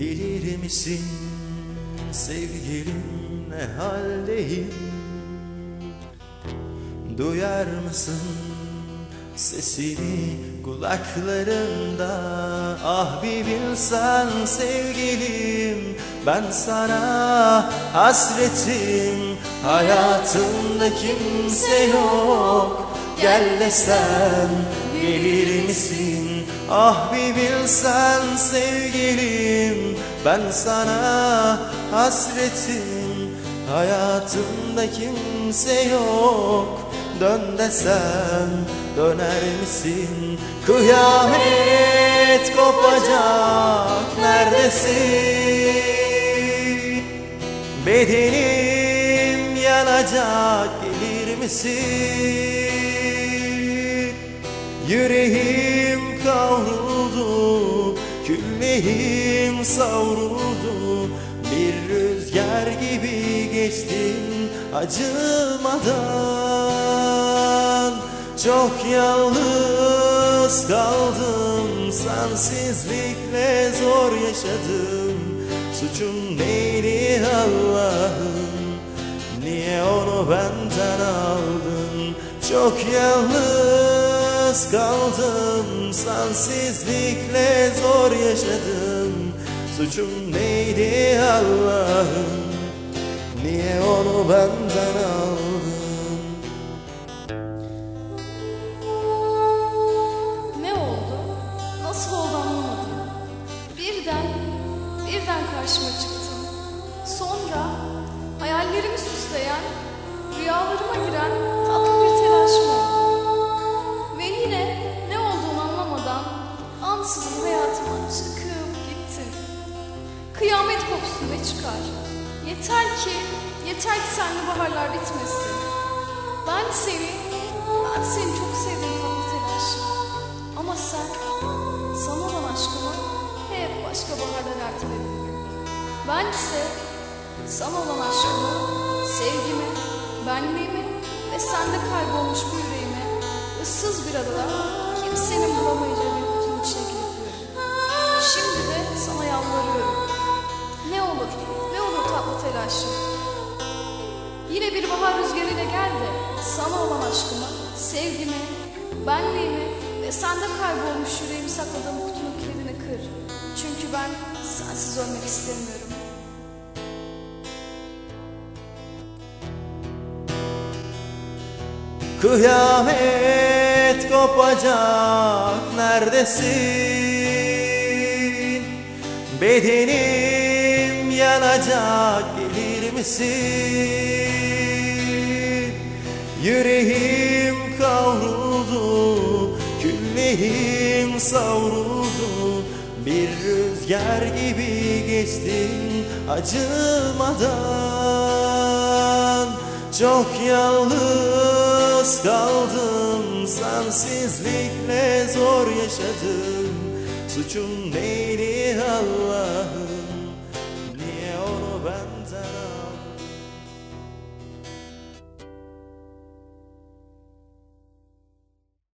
Bilir misin sevgilim ne haldeyim? Duyar mısın sesini kulaklarında Ah bir bilsen sevgilim ben sana hasretim. Hayatımda kimse yok Gel desem gelir misin Ah bir bilsen sevgilim Ben sana hasretim. Hayatımda kimse yok Dön desem döner misin? Kıyamet kopacak neredesin? Bedenim yanacak gelir misin? Yüreğim kavruldu Külleğim savruldu. Bir rüzgar gibi geçtin acımadan. Çok yalnız kaldım Sensizlikle zor yaşadım. Suçum neydi Allah'ım? Niye onu benden aldın? Çok yalnız kaldım Sensizlikle zor yaşadım Suçum neydi Allah'ım Niye onu benden aldın Ne oldu? Nasıl oldu anlamadım. Birden, birden karşıma çıktın. Sonra hayallerimi süsleyen, rüyalarıma giren Kıyamet kopsun ve çıkar. Yeter ki, yeter ki senle baharlar bitmesin. Ben seni, ben seni çok sevdim telaşım. Ama sen, sana olan aşkımı hep başka baharlar erteledin. Ben ise sana olan aşkımı, sevgimi, benliğimi ve sende kaybolmuş bu yüreğimi ıssız bir adada telaşım. Yine bir bahar rüzgarıyla gel de sana olan aşkımı, sevgimi, benliğimi ve sende kaybolmuş yüreğimi sakladığım kutunun kilidini kır. Çünkü ben sensiz ölmek istemiyorum. Kıyamet kopacak neredesin? Bedenim yanacak misin? Yüreğim kavruldu, külleğim savruldu. Bir rüzgar gibi geçtin acımadan. Çok yalnız kaldım Sensizlikle zor yaşadım. Suçum neydi Allah'ım